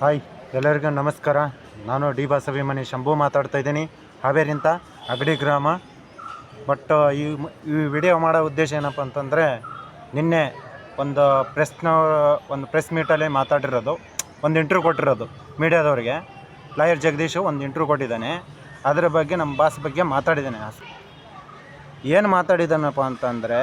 Hi, ಎಲ್ಲರಿಗೂ ನಮಸ್ಕಾರ. ನಾನು ಡಿ ಬಾಸಭಿಮನಿ ಶಂಭು ಮಾತಾಡ್ತಾ ಇದ್ದೀನಿ. ಹಾವೇರಿಂದ ಅಗಡಿ ಗ್ರಾಮ. ಬಟ್ ಈ ಈ ವಿಡಿಯೋ ಮಾಡೋ ಉದ್ದೇಶ ಏನಪ್ಪ ಅಂತಂದರೆ, ನಿನ್ನೆ ಒಂದು ಪ್ರೆಸ್ನ ಒಂದು ಪ್ರೆಸ್ ಮೀಟಲ್ಲಿ ಮಾತಾಡಿರೋದು, ಒಂದು ಇಂಟ್ರ್ಯೂ ಕೊಟ್ಟಿರೋದು ಮೀಡಿಯಾದವ್ರಿಗೆ. ಲಾಯರ್ ಜಗದೀಶು ಒಂದು ಇಂಟ್ರ್ಯೂ ಕೊಟ್ಟಿದ್ದಾನೆ. ಅದರ ಬಗ್ಗೆ ನಮ್ಮ ಬಾಸ್ ಬಗ್ಗೆ ಮಾತಾಡಿದ್ದಾನೆ. ಏನು ಮಾತಾಡಿದ್ದಾನಪ್ಪ ಅಂತಂದರೆ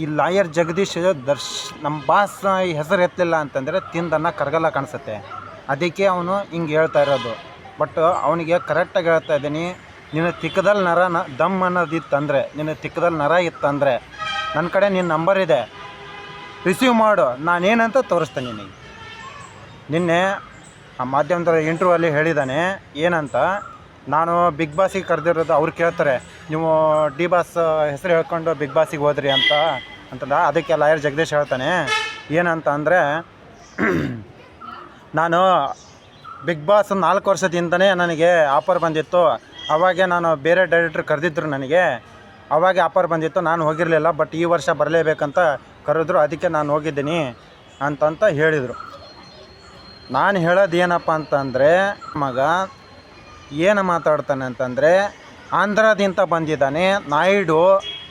ಈ ಲಾಯರ್ ಜಗದೀಶ್ ದರ್ಶ್ ನಮ್ಮ ಬಾಸ್ ಈ ಹೆಸರು ಎತ್ತಲಿಲ್ಲ ಅಂತಂದರೆ ತಿಂದನ್ನ ಕರಗಲ್ಲ ಕಾಣಿಸುತ್ತೆ. ಅದಕ್ಕೆ ಅವನು ಹಿಂಗೆ ಹೇಳ್ತಾ ಇರೋದು. ಬಟ್ ಅವನಿಗೆ ಕರೆಕ್ಟಾಗಿ ಹೇಳ್ತಾ ಇದ್ದೀನಿ, ನಿನ್ನ ತಿಕ್ಕದಲ್ಲಿ ನರ ನ, ದಮ್ ಅನ್ನೋದು ಇತ್ತಂದರೆ ನಿನ್ನ ತಿಕ್ಕದಲ್ಲಿ ನರ ಇತ್ತಂದರೆ ನನ್ನ ಕಡೆ ನಿನ್ನ ನಂಬರ್ ಇದೆ. ರಿಸೀವ್ ಮಾಡು, ನಾನೇನಂತ ತೋರಿಸ್ತೇನೆ ನಿನಗೆ. ನಿನ್ನೆ ಆ ಮಾಧ್ಯಮದ ಇಂಟ್ರ್ಯೂ ಅಲ್ಲಿ ಹೇಳಿದ್ದಾನೆ ಏನಂತ, ನಾನು ಬಿಗ್ ಬಾಸಿಗೆ ಕರೆದಿರೋದು ಅವ್ರು ಕೇಳ್ತಾರೆ, ನೀವು ಡಿ ಬಾಸ್ ಹೆಸರು ಹೇಳ್ಕೊಂಡು ಬಿಗ್ ಬಾಸಿಗೆ ಹೋದ್ರಿ ಅಂತ. ಅಂತಂದ ಅದಕ್ಕೆ ಲಾಯರ್ ಜಗದೀಶ್ ಹೇಳ್ತಾನೆ, ಏನಂತ ಅಂದರೆ, ನಾನು ಬಿಗ್ ಬಾಸ್ ನಾಲ್ಕು ವರ್ಷದಿಂದನೇ ನನಗೆ ಆಫರ್ ಬಂದಿತ್ತು. ಅವಾಗೆ ನಾನು ಬೇರೆ ಡೈರೆಕ್ಟ್ರ್ ಕರೆದಿದ್ರು ನನಗೆ. ಅವಾಗೆ ಆಫರ್ ಬಂದಿತ್ತು, ನಾನು ಹೋಗಿರಲಿಲ್ಲ ಬಟ್ ಈ ವರ್ಷ ಬರಲೇಬೇಕಂತ ಕರೆದ್ರು, ಅದಕ್ಕೆ ನಾನು ಹೋಗಿದ್ದೀನಿ ಅಂತಂತ ಹೇಳಿದರು. ನಾನು ಹೇಳೋದು ಏನಪ್ಪ ಅಂತಂದರೆ, ಮಗ ಏನು ಮಾತಾಡ್ತಾನೆ ಅಂತಂದರೆ, ಆಂಧ್ರದಿಂದ ಬಂದಿದ್ದಾನೆ ನಾಯ್ಡು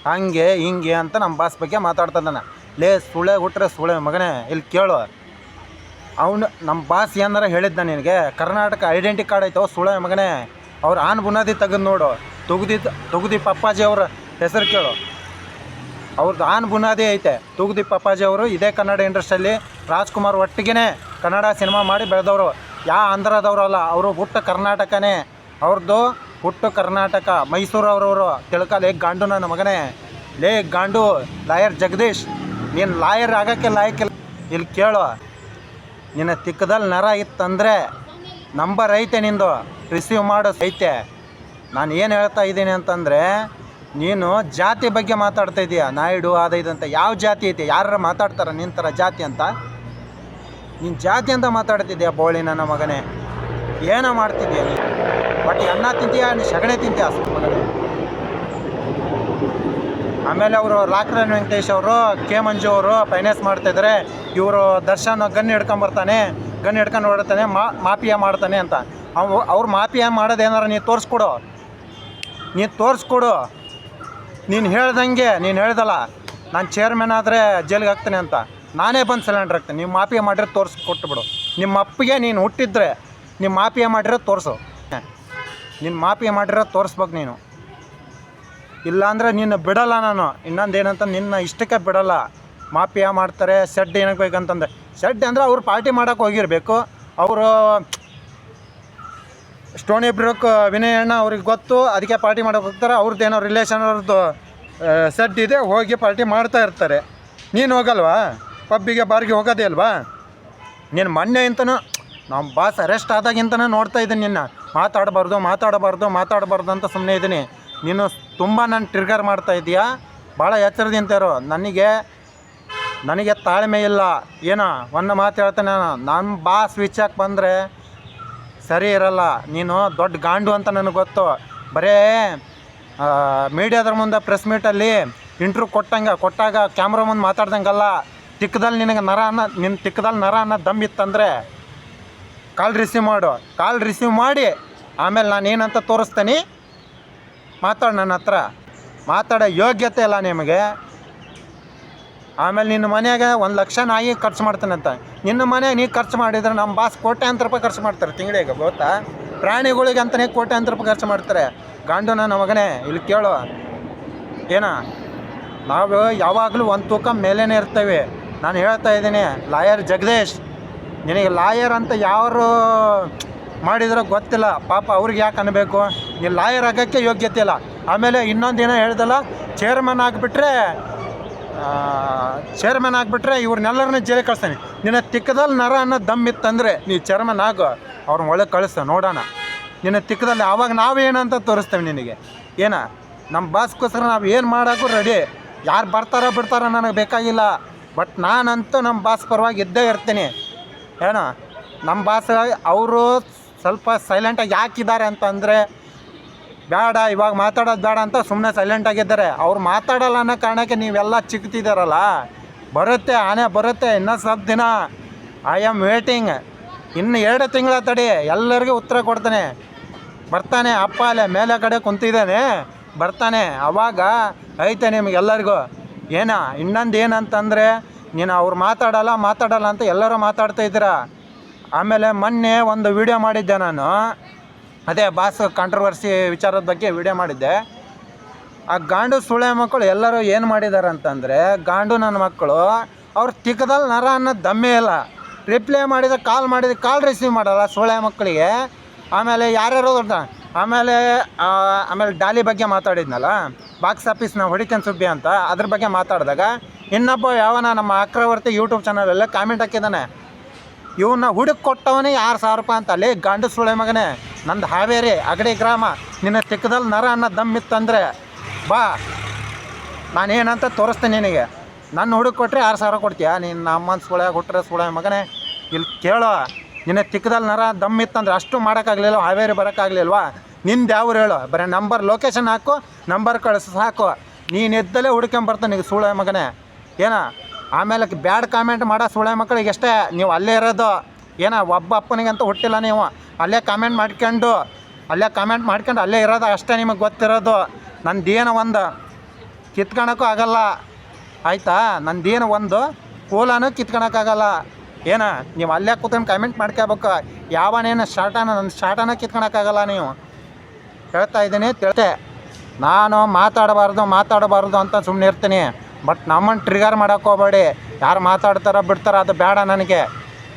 ಹಂಗೆ ಹಿಂಗೆ ಅಂತ ನಮ್ಮ ಬಾಸ್ ಬಗ್ಗೆ ಮಾತಾಡ್ತಾನೆ ಲೇ ಸುಳೆ ಹುಟ್ರೆ ಸುಳೆ ಮಗನೇ, ಇಲ್ಲಿ ಕೇಳು. ಅವನು ನಮ್ಮ ಬಾಸ್ ಏನಾರ ಹೇಳಿದ್ದ ನಿನಗೆ? ಕರ್ನಾಟಕ ಐಡೆಂಟಿ ಕಾರ್ಡ್ ಐತೋ ಸುಳೆ ಮಗನೇ? ಅವ್ರು ಆನ್ ಬುನಾದಿ ತೆಗೆದು ನೋಡು. ತುಗ್ದಿ ತುಗ್ದಿ ಪಪ್ಪಾಜಿ ಅವ್ರ ಹೆಸರು ಕೇಳು. ಅವ್ರದ್ದು ಆನ್ ಬುನಾದಿ ಐತೆ. ತುಗ್ದಿ ಪಪ್ಪಾಜಿ ಅವರು ಇದೇ ಕನ್ನಡ ಇಂಡಸ್ಟ್ರಿಯಲ್ಲಿ ರಾಜ್ಕುಮಾರ್ ಒಟ್ಟಿಗೆ ಕನ್ನಡ ಸಿನಿಮಾ ಮಾಡಿ ಬೆಳೆದವರು. ಯಾ ಆಂಧ್ರದವರು ಅಲ್ಲ, ಅವರು ಹುಟ್ಟ ಕರ್ನಾಟಕನೇ. ಅವ್ರದ್ದು ಹುಟ್ಟು ಕರ್ನಾಟಕ ಮೈಸೂರವ್ರವರು ತಿಳ್ಕ, ಲೇ ಗಾಂಡು ನನ್ನ ಮಗನೇ. ಲೇ ಗಾಂಡು, ಲಾಯರ್ ಜಗದೀಶ್, ನೀನು ಲಾಯರ್ ಆಗೋಕ್ಕೆ ಲಾಯಕ್ಕಿಲ್ಲ ಇಲ್ಲಿ. ಕೇಳು. ನಿನ್ನ ತಿಕ್ಕದಲ್ಲಿ ನರ ಇತ್ತಂದರೆ ನಂಬರ್ ಐತೆ ನಿಂದು. ರಿಸೀವ್ ಮಾಡೋ ಐತೆ ನಾನು ಏನು ಹೇಳ್ತಾ ಇದ್ದೀನಿ ಅಂತಂದರೆ, ನೀನು ಜಾತಿ ಬಗ್ಗೆ ಮಾತಾಡ್ತಾ ಇದೀಯ. ನಾಯ್ಡು ಅದು ಇದು ಅಂತ. ಯಾವ ಜಾತಿ ಐತೆ? ಯಾರು ಮಾತಾಡ್ತಾರ ನಿನ್ನ ಥರ ಜಾತಿ ಅಂತ? ನೀನು ಜಾತಿ ಅಂತ ಮಾತಾಡ್ತಿದ್ಯಾ ಬೋಳಿ ನನ್ನ ಮಗನೇ? ಏನೋ ಮಾಡ್ತಿದ್ಯಾ? ನೀನು ಬಟ್ ಅನ್ನ ತಿಂತೀಯ ಸಗಣಿ ತಿಂತೀಯ? ಆಮೇಲೆ ಅವರು ಲಾಕ್ರನ್ ವೆಂಕಟೇಶ್ ಅವರು, ಕೆ ಮಂಜು ಅವರು ಫೈನಾನ್ಸ್ ಮಾಡ್ತಾಯಿದ್ದಾರೆ ಇವರು ದರ್ಶನ್ ಗನ್ ಹಿಡ್ಕೊಂಬರ್ತಾನೆ ಗನ್ ಹಿಡ್ಕೊಂಡು ಹೊಡ್ತಾನೆ ಮಾ, ಮಾಫಿಯಾ ಮಾಡ್ತಾನೆ ಅಂತ. ಅವು, ಅವ್ರು ಮಾಫಿಯಾ ಮಾಡೋದೇನಾರ ನೀನು ತೋರಿಸ್ಕೊಡು. ನೀನು ತೋರಿಸ್ಕೊಡು. ನೀನು ಹೇಳ್ದಂಗೆ, ನೀನು ಹೇಳ್ದಲ್ಲ, ನಾನು ಚೇರ್ಮನ್ ಆದರೆ ಜೈಲಿಗೆ ಹಾಕ್ತೀನಿ ಅಂತ. ನಾನೇ ಬಂದು ಸಿಲಿಂಡ್ರ್ ಹಾಕ್ತೀನಿ. ನೀವು ಮಾಫಿಯಾ ಮಾಡಿರೋ ತೋರಿಸ್ಕೊಟ್ಬಿಡು ನಿಮ್ಮ ಅಪ್ಪಿಗೆ ನೀನು ಹುಟ್ಟಿದ್ರೆ ನಿಮ್ಮ ಮಾಪಿಯ ಮಾಡಿರೋದು ತೋರಿಸು. ನಿನ್ನ ಮಾಪಿಯ ಮಾಡಿರೋದು ತೋರಿಸ್ಬೇಕು ನೀನು. ಇಲ್ಲಾಂದರೆ ನಿನ್ನ ಬಿಡಲ್ಲ ನಾನು. ಇನ್ನೊಂದು ಏನಂತ ನಿನ್ನ ಇಷ್ಟಕ್ಕೆ ಬಿಡಲ್ಲ. ಮಾಫಿಯಾ ಮಾಡ್ತಾರೆ, ಸೆಡ್ ಏನಕ್ಕೆ ಬೇಕಂತಂದೆ ಸೆಡ್ ಅಂದರೆ ಅವ್ರು ಪಾರ್ಟಿ ಮಾಡೋಕೆ ಹೋಗಿರಬೇಕು. ಅವರು ಸ್ಟೋನಿ ಬ್ರೋಕ್ ವಿನಯ್ ಅಣ್ಣ ಅವ್ರಿಗೆ ಗೊತ್ತು, ಅದಕ್ಕೆ ಪಾರ್ಟಿ ಮಾಡೋಕೆ ಹೋಗ್ತಾರೆ. ಅವ್ರದ್ದು ಏನೋ ರಿಲೇಷನ್ ಅವ್ರದ್ದು ಸೆಡ್ ಇದೆ, ಹೋಗಿ ಪಾರ್ಟಿ ಮಾಡ್ತಾ ಇರ್ತಾರೆ. ನೀನು ಹೋಗಲ್ವಾ? ಪಬ್ಬಿಗೆ, ಬಾರ್ಗೆ ಹೋಗೋದೇ ಅಲ್ವಾ ನೀನು ಮೊನ್ನೆ ಅಂತನೂ ನಮ್ಮ ಬಾಸ್ ಅರೆಸ್ಟ್ ಆದಾಗಿಂತನೇ ನೋಡ್ತಾ ಇದ್ದೀನಿ ನಿನ್ನ. ಮಾತಾಡಬಾರ್ದು ಮಾತಾಡಬಾರ್ದು ಮಾತಾಡಬಾರ್ದು ಅಂತ ಸುಮ್ಮನೆ ಇದ್ದೀನಿ ನೀನು ತುಂಬ ನಾನು ಟ್ರಿಗರ್ ಮಾಡ್ತಾ ಇದೀಯಾ? ಭಾಳ ಎಚ್ಚರದಿಂದ ಇರು. ನನಗೆ ನನಗೆ ತಾಳ್ಮೆ ಇಲ್ಲ. ಏನೋ, ಒಂದು ಮಾತು ಹೇಳ್ತಾನೆ ನಮ್ಮ ಬಾಸ್ ವಿಚಾರಕ್ಕೆ ಬಂದರೆ ಸರಿ ಇರಲ್ಲ. ನೀನು ದೊಡ್ಡ ಗಾಂಡು ಅಂತ ನನಗೆ ಗೊತ್ತು. ಬರೇ ಮೀಡಿಯಾದ್ರ ಮುಂದೆ ಪ್ರೆಸ್ ಮೀಟಲ್ಲಿ ಇಂಟ್ರ್ಯೂ ಕೊಟ್ಟಂಗೆ, ಕೊಟ್ಟಾಗ ಕ್ಯಾಮ್ರಾ ಮುಂದೆ ಮಾತಾಡ್ದಂಗಲ್ಲ. ತಿಕ್ಕದಲ್ಲಿ ನಿನಗೆ ನರ ಅನ್ನೋ ನಿನ್ನ ತಿಕ್ಕದಲ್ಲಿ ನರ ಅನ್ನೋ ದಮ್ ಇತ್ತಂದರೆ ಕಾಲ್ ರಿಸೀವ್ ಮಾಡು. ಕಾಲ್ ರಿಸೀವ್ ಮಾಡಿ, ಆಮೇಲೆ ನಾನು ಏನಂತ ತೋರಿಸ್ತೀನಿ, ಮಾತಾಡು ನನ್ನ ಹತ್ರ. ಮಾತಾಡೋ ಯೋಗ್ಯತೆ ಇಲ್ಲ ನಿಮಗೆ. ಆಮೇಲೆ ನಿನ್ನ ಮನೆಯಾಗ ಒಂದು ಲಕ್ಷ ನಾಯಿ ಖರ್ಚು ಮಾಡ್ತಾನಂತ. ನಿನ್ನ ಮನೆಯಾಗ ನೀ ಖರ್ಚು ಮಾಡಿದ್ರೆ ನಮ್ಮ ಬಾಸ್ ಕೋಟ್ಯಾಂತರ ರೂಪಾಯಿ ಖರ್ಚು ಮಾಡ್ತಾರೆ ತಿಂಗಳಿಗೆ, ಗೊತ್ತಾ? ಪ್ರಾಣಿಗಳಿಗೆ ಅಂತಲೇ ಕೋಟ್ಯಾಂತರ ರೂಪಾಯಿ ಖರ್ಚು ಮಾಡ್ತಾರೆ. ಗಂಡು ನನ್ನ ಮಗನೇ, ಇಲ್ಲಿ ಕೇಳು. ಏನ? ನಾವು ಯಾವಾಗಲೂ ಒಂದು ತೂಕ ಮೇಲೇ ಇರ್ತೇವೆ. ನಾನು ಹೇಳ್ತಾ ಇದ್ದೀನಿ, ಲಾಯರ್ ಜಗದೀಶ್. ನಿನಗೆ ಲಾಯರ್ ಅಂತ ಯಾರು ಮಾಡಿದ್ರೋ ಗೊತ್ತಿಲ್ಲ. ಪಾಪ ಅವ್ರಿಗೆ ಯಾಕೆ ಅನ್ನಬೇಕು ನೀನು ಲಾಯರ್ ಆಗೋಕ್ಕೆ ಯೋಗ್ಯತೆ ಇಲ್ಲ. ಆಮೇಲೆ ಇನ್ನೊಂದು ಏನೋ ಹೇಳ್ದಲ್ಲ ಚೇರ್ಮನ್ ಆಗಿಬಿಟ್ರೆ ಚೇರ್ಮನ್ ಆಗಿಬಿಟ್ರೆ ಇವ್ರನ್ನೆಲ್ಲರನ್ನ ಜೈಲಿಗೆ ಕಳಿಸ್ತಾನೆ. ನಿನ್ನ ತಿಕ್ಕದಲ್ಲಿ ನರ ಅನ್ನೋ ದಮ್ ಇತ್ತಂದರೆ ನೀ ಚೇರ್ಮನ್ ಆಗು. ಅವ್ರನ್ನ ಒಳಗೆ ಕಳಿಸ್ತ ನೋಡೋಣ. ನಿನ್ನ ತಿಕ್ಕದಲ್ಲಿ ಆವಾಗ ನಾವೇನಂತ ತೋರಿಸ್ತೇವೆ ನಿನಗೆ. ಏನ? ನಮ್ಮ ಬಾಸ್ಗೋಸ್ಕರ ನಾವು ಏನು ಮಾಡೋಕ್ಕೂ ರೆಡಿ ಯಾರು ಬರ್ತಾರೋ ಬಿಡ್ತಾರೋ ನನಗೆ ಬೇಕಾಗಿಲ್ಲ. ಬಟ್ ನಾನಂತೂ ನಮ್ಮ ಬಾಸ್ ಪರವಾಗಿ ಇದ್ದೇ ಇರ್ತೀನಿ. ಏನೋ ನಮ್ಮ ಬಾಸ್ ಅವರು ಸ್ವಲ್ಪ ಸೈಲೆಂಟಾಗಿ ಯಾಕಿದ್ದಾರೆ ಅಂತಂದರೆ ಬೇಡ ಇವಾಗ ಮಾತಾಡೋದು ಬೇಡ ಅಂತ ಸುಮ್ಮನೆ ಸೈಲೆಂಟಾಗಿದ್ದಾರೆ ಅವ್ರು ಮಾತಾಡಲ್ಲ ಅನ್ನೋ ಕಾರಣಕ್ಕೆ ನೀವೆಲ್ಲ ಚಿಕ್ತಿದ್ದಾರಲ್ಲ. ಬರುತ್ತೆ, ಆನೆ ಬರುತ್ತೆ, ಇನ್ನೂ ಸ್ವಲ್ಪ ದಿನ. ಐ ಆಮ್ ವೇಟಿಂಗ್ ಇನ್ನು ಎರಡು ತಿಂಗಳ ತಡಿ, ಎಲ್ಲರಿಗೂ ಉತ್ತರ ಕೊಡ್ತಾನೆ. ಬರ್ತಾನೆ, ಅಪ್ಪ ಅಲ್ಲೇ ಮೇಲೆ ಕಡೆ ಕುಂತಿದ್ದಾನೆ. ಬರ್ತಾನೆ, ಅವಾಗ ಐತೆ ನಿಮಗೆಲ್ಲರಿಗೂ. ಏನ, ಇನ್ನೊಂದು ಏನಂತಂದರೆ ನೀನು ಅವ್ರು ಮಾತಾಡಲ್ಲ ಮಾತಾಡಲ್ಲ ಅಂತ ಎಲ್ಲರೂ ಮಾತಾಡ್ತಾ ಇದ್ದೀರಾ? ಆಮೇಲೆ ಮೊನ್ನೆ ಒಂದು ವಿಡಿಯೋ ಮಾಡಿದ್ದೆ ನಾನು. ಅದೇ ಬಾಸ್ ಕಾಂಟ್ರವರ್ಸಿ ವಿಚಾರದ ಬಗ್ಗೆ ವಿಡಿಯೋ ಮಾಡಿದ್ದೆ. ಆ ಗಾಂಡು ಸುಳೆ ಮಕ್ಕಳು ಎಲ್ಲರೂ ಏನು ಮಾಡಿದ್ದಾರೆ ಅಂತಂದರೆ ಗಾಂಡು ನನ್ನ ಮಕ್ಕಳು, ಅವ್ರು ತಿಕ್ಕದಲ್ಲಿ ನರ ಅನ್ನೋದು ದಮ್ಮೆ ಇಲ್ಲ. ರಿಪ್ಲೈ ಮಾಡಿದ ಕಾಲ್ ಮಾಡಿದ ಕಾಲ್ ರಿಸೀವ್ ಮಾಡಲ್ಲ ಸುಳೆ ಮಕ್ಕಳಿಗೆ. ಆಮೇಲೆ ಯಾರ್ಯಾರು ಆಮೇಲೆ ಆಮೇಲೆ ಡಾಲಿ ಬಗ್ಗೆ ಮಾತಾಡಿದ್ನಲ್ಲ ಬಾಕ್ಸ್ ಆಫೀಸ್ನ ಹೊಡಿತೇನೆ ಸುಬ್ಬಿ ಅಂತ, ಅದ್ರ ಬಗ್ಗೆ ಮಾತಾಡಿದಾಗ ಇನ್ನೊಬ್ಬ ಯಾವನ ನಮ್ಮ ಅಕ್ರವರ್ತಿ ಯೂಟ್ಯೂಬ್ ಚಾನಲಲ್ಲೇ ಕಾಮೆಂಟ್ ಹಾಕಿದ್ದಾನೆ. ಇವನ್ನ ಹುಡುಕ್ ಕೊಟ್ಟವನೇ ಆರು ಸಾವಿರ ರೂಪಾಯಿ ಅಂತ. ಅಲ್ಲಿ ಗಂಡು ಸುಳೆ ಮಗನೇ. ನಂದು ಹಾವೇರಿ, ಅಗಡಿ ಗ್ರಾಮ. ನಿನ್ನ ತಿಕ್ಕದಲ್ಲಿ ನರ ಅನ್ನೋ ದಮ್ಮಿತ್ತಂದರೆ ಬಾ. ನಾನೇನಂತ ತೋರಿಸ್ತೇನೆ ನಿನಗೆ. ನನ್ನ ಹುಡುಕ್ ಕೊಟ್ಟರೆ ಆರು ಸಾವಿರ ಕೊಡ್ತೀಯಾ? ನೀನು ಅಮ್ಮನ ಸುಳೆ ಕೊಟ್ಟರೆ ಸುಳೆ ಮಗನೇ. ಇಲ್ಲಿ ಕೇಳೋ, ನಿನ್ನ ತಿಕ್ಕದಲ್ಲಿ ನರ ದಮ್ಮಿತ್ತಂದ್ರೆ ಅಷ್ಟು ಮಾಡೋಕ್ಕಾಗಲಿಲ್ಲ, ಹಾವೇರಿ ಬರೋಕ್ಕಾಗಲಿಲ್ವಾ? ನಿಂದು ಯಾವ್ರು ಹೇಳು? ಬರೀ ನಂಬರ್ ಲೊಕೇಶನ್ ಹಾಕು, ನಂಬರ್ ಕಳಿಸು, ಸಾಕು. ಎದ್ದಲೇ ಹುಡ್ಕೊಂಬರ್ತಾನೆ ಈಗ ಸುಳೆ ಮಗನೇ. ಏನ? ಆಮೇಲೆ ಬ್ಯಾಡ್ ಕಾಮೆಂಟ್ ಮಾಡೋ ಸುಳೆ ಮಕ್ಕಳಿಗೆ ಎಷ್ಟೇ, ನೀವು ಅಲ್ಲೇ ಇರೋದು, ಏನ ಒಬ್ಬ ಅಪ್ಪನಿಗಂತ ಹುಟ್ಟಿಲ್ಲ ನೀವು. ಅಲ್ಲೇ ಕಾಮೆಂಟ್ ಮಾಡ್ಕೊಂಡು, ಅಲ್ಲೇ ಕಾಮೆಂಟ್ ಮಾಡ್ಕೊಂಡು ಅಲ್ಲೇ ಇರೋದು ಅಷ್ಟೇ ನಿಮಗೆ ಗೊತ್ತಿರೋದು. ನಂದೇನು ಒಂದು ಕಿತ್ಕೊಳಕ್ಕೂ ಆಗಲ್ಲ. ಆಯಿತಾ? ನಂದೇನು ಒಂದು ಕೂಲನೂ ಕಿತ್ಕೊಳಕ್ಕಾಗಲ್ಲ ಏನ? ನೀವು ಅಲ್ಲೇ ಕೂತ್ಕೊಂಡು ಕಾಮೆಂಟ್ ಮಾಡ್ಕೋಬೇಕು. ಯಾವನೇನು ಶಾರ್ಟನ, ನನ್ನ ಶಾರ್ಟನ ಕಿತ್ಕೊಳಕ್ಕಾಗಲ್ಲ ನೀವು. ಹೇಳ್ತಾ ಇದ್ದೀನಿ, ತಿಳ್ತೆ. ನಾನು ಮಾತಾಡಬಾರ್ದು ಮಾತಾಡಬಾರ್ದು ಅಂತ ಸುಮ್ಮನೆ ಇರ್ತೀನಿ ಬಟ್ ನಮ್ಮನ್ನು ಟ್ರಿಗರ್ ಮಾಡೋಕೆ ಹೋಗಬೇಡಿ. ಯಾರು ಮಾತಾಡ್ತಾರೋ ಬಿಡ್ತಾರ ಅದು ಬೇಡ ನನಗೆ.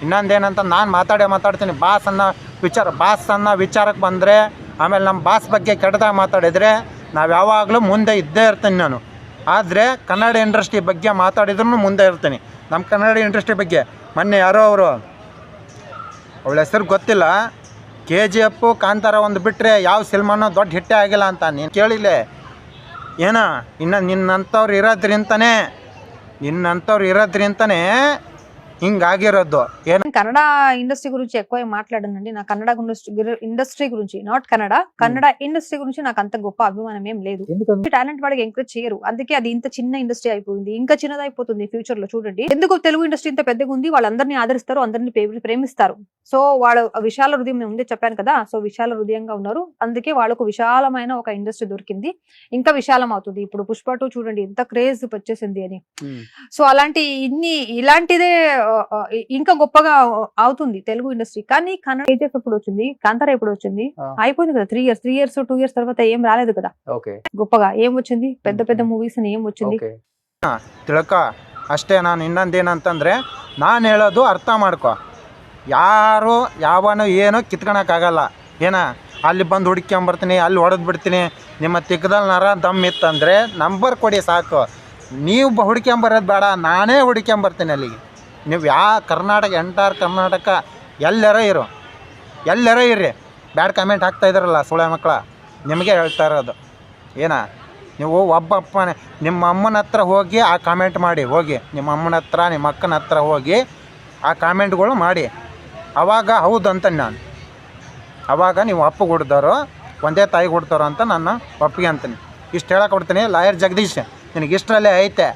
ಇನ್ನೊಂದೇನಂತ ನಾನು ಮಾತಾಡೇ ಮಾತಾಡ್ತೀನಿ. ಬಾಸ್ ಅನ್ನೋ ವಿಚಾರ ಬಾಸ್ ಅನ್ನೋ ವಿಚಾರಕ್ಕೆ ಬಂದರೆ, ಆಮೇಲೆ ನಮ್ಮ ಬಾಸ್ ಬಗ್ಗೆ ಕೆಟ್ಟದಾಗ ಮಾತಾಡಿದರೆ, ನಾವು ಯಾವಾಗಲೂ ಮುಂದೆ ಇದ್ದೇ ಇರ್ತೀನಿ ನಾನು. ಆದರೆ ಕನ್ನಡ ಇಂಡಸ್ಟ್ರಿ ಬಗ್ಗೆ ಮಾತಾಡಿದ್ರೂ ಮುಂದೆ ಇರ್ತೀನಿ. ನಮ್ಮ ಕನ್ನಡ ಇಂಡಸ್ಟ್ರಿ ಬಗ್ಗೆ, ಮೊನ್ನೆ ಯಾರೋ ಅವರು, ಅವಳ ಹೆಸರು ಗೊತ್ತಿಲ್ಲ. ಕೆ ಜಿ ಎಫ್ ಕಾಂತಾರ ಒಂದು ಬಿಟ್ಟರೆ ಯಾವ ಸಿನಿಮಾನೂ ದೊಡ್ಡ ಹಿಟ್ಟೇ ಆಗಿಲ್ಲ ಅಂತ, ನೀನು ಕೇಳಿಲ್ಲ. ಏನ? ಇನ್ನು ನಿನ್ನಂಥವ್ರು ಇರೋದ್ರಿಂತನೇ ನಿನ್ನಂಥವ್ರು ಇರೋದ್ರಿಂತನೇ ಹಿಂಗಾಗಿರೋದು. ಏನು? కన్నడ ఇండస్ట్రీ గురించి ఎక్కువ మాట్లాడనండి. నా కన్నడ ఇండస్ట్రీ గురించి నాట్ కన్నడ కన్నడ ఇండస్ట్రీ గురించి నాకు అంత గొప్ప అభిమానం ఏం లేదు. టాలెంట్ వాడికి ఎంకరేజ్ చేయరు. అందుకే అది ఇంత చిన్న ఇండస్ట్రీ అయిపోయింది. ఇంకా చిన్నదైపోతుంది ఫ్యూచర్లో చూడండి. ఎందుకు తెలుగు ఇండస్ట్రీ ఇంత పెద్దగా ఉంది? వాళ్ళందరినీ ఆదరిస్తారు అందరినీ ప్రే- ప్రేమిస్తారు. సో వాళ్ళ విశాల హృదయం నేను ముందే చెప్పాను కదా సో విశాల హృదయంగా ఉన్నారు. అందుకే వాళ్ళకు విశాలమైన ఒక ఇండస్ట్రీ దొరికింది. ఇంకా విశాలం అవుతుంది. ఇప్పుడు పుష్ప టూ చూడండి ఎంత క్రేజ్ వచ్చేసింది అని. సో అలాంటి ఇన్ని ఇలాంటిదే ఇంకా గొప్పగా అవుతుంది తెలుగు ఇండస్ట్రీ కానీ కన్నడ కేజీఎఫ్ ఎప్పుడు వచ్చింది కాంతార ఎప్పుడు వచ్చింది ఆ. అయిపోయింది కదా three years three years two years తర్వాత ఏం రాలేదు కదా ఓకే గొప్పగా ఏం వచ్చింది పెద్ద పెద్ద మూవీస్ ఏం వచ్చింది ఓకే ತಿಳ್ಕೊ ಅಷ್ಟೇ ನಾನು ಇನ್ನೊಂದೇನಂತಂದರೆ ನಾನು ಹೇಳೋದು ಅರ್ಥ ಮಾಡ್ಕೊ ಯಾರು ಯಾವನು ಏನು ಕಿತ್ಕೊಳಕ್ಕಾಗಲ್ಲ ಏನ ಅಲ್ಲಿ ಬಂದು ಹುಡ್ಕೊಂಬರ್ತೀನಿ ಅಲ್ಲಿ ಹೊಡೆದು ಬಿಡ್ತೀನಿ ನಿಮ್ಮ ತಿಕ್ಕದಲ್ಲಿ ನರ ದಮ್ ಇತ್ತಂದರೆ ನಂಬರ್ ಕೊಡಿ ಸಾಕು ನೀವು ಬ ಹುಡ್ಕೊಂಬರೋದು ಬೇಡ ನಾನೇ ಹುಡ್ಕೊಂಬರ್ತೀನಿ ಅಲ್ಲಿಗೆ ನೀವು ಯಾ ಕರ್ನಾಟಕ, ಎಂಟಾರ್ ಕರ್ನಾಟಕ, ಎಲ್ಲರ ಇರು. ಎಲ್ಲರ ಇರ್ರಿ ಬ್ಯಾಡ್ ಕಮೆಂಟ್ ಹಾಕ್ತಾ ಇದ್ರಲ್ಲ ಸುಳೆ ಮಕ್ಕಳ. ನಿಮಗೆ ಹೇಳ್ತಾ ಇರೋದು. ಏನ? ನೀವು ಒಬ್ಬ ಅಪ್ಪನೇ ನಿಮ್ಮ ಅಮ್ಮನ ಹತ್ರ ಹೋಗಿ ಆ ಕಾಮೆಂಟ್ ಮಾಡಿ, ಹೋಗಿ. ನಿಮ್ಮ ಅಮ್ಮನ ಹತ್ರ, ನಿಮ್ಮ ಅಕ್ಕನ ಹತ್ರ ಹೋಗಿ ಆ ಕಾಮೆಂಟ್ಗಳು ಮಾಡಿ. ಅವಾಗ ಹೌದು ಅಂತ ನಾನು. ಅವಾಗ ನೀವು ಅಪ್ಪಗೆ ಕೊಡ್ತಾರೋ ಒಂದೇ ತಾಯಿ ಹುಡ್ತಾರೋ ಅಂತ ನಾನು ಒಪ್ಪಿಗೆ ಅಂತೀನಿ. ಇಷ್ಟು ಹೇಳಕ್ಕೆ ಕೊಡ್ತೀನಿ. ಲಾಯರ್ ಜಗದೀಶ್, ನಿನಗೆ ಇಷ್ಟರಲ್ಲೇ ಐತೆ.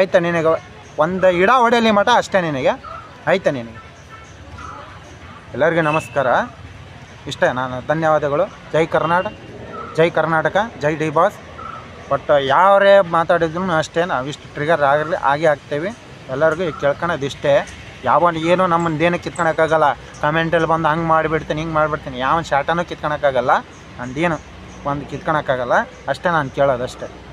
ಐತೆ ನಿನಗೆ ಒಂದು ಇಡ ಹೊಡೆಯಲಿ ಮಠ ಅಷ್ಟೇ ನಿನಗೆ? ಆಯ್ತಾ ನಿನಗೆ? ಎಲ್ಲರಿಗೂ ನಮಸ್ಕಾರ. ಇಷ್ಟೇ ನಾನು ಧನ್ಯವಾದಗಳು. ಜೈ ಕರ್ನಾಟಕ ಜೈ ಕರ್ನಾಟಕ, ಜೈ ಡಿ ಬಾಸ್. ಬಟ್ ಯಾವರೇ ಮಾತಾಡಿದ್ರು ಅಷ್ಟೇ ನಾವು ಇಷ್ಟು ಟ್ರಿಗರ್ ಆಗಲಿ, ಆಗೇ ಆಗ್ತೇವೆ ಎಲ್ಲರಿಗೂ ಕೇಳ್ಕೊಳೋದು ಇಷ್ಟೇ. ಯಾವನ್ ಏನು ನಮ್ಮನ್ನ ಏನೂ ಕಿತ್ಕೊಳಕ್ಕಾಗಲ್ಲ. ಕಮೆಂಟಲ್ಲಿ ಬಂದು ಹಂಗೆ ಮಾಡಿಬಿಡ್ತೀನಿ, ಹಿಂಗೆ ಮಾಡಿಬಿಡ್ತೀನಿ. ಯಾವ ಶಾಟನೂ ಕಿತ್ಕೊಳಕ್ಕಾಗಲ್ಲ. ನಂದೇನು ಒಂದು ಕಿತ್ಕೊಳಕ್ಕಾಗಲ್ಲ. ಅಷ್ಟೇ ನಾನು ಕೇಳೋದು ಅಷ್ಟೇ.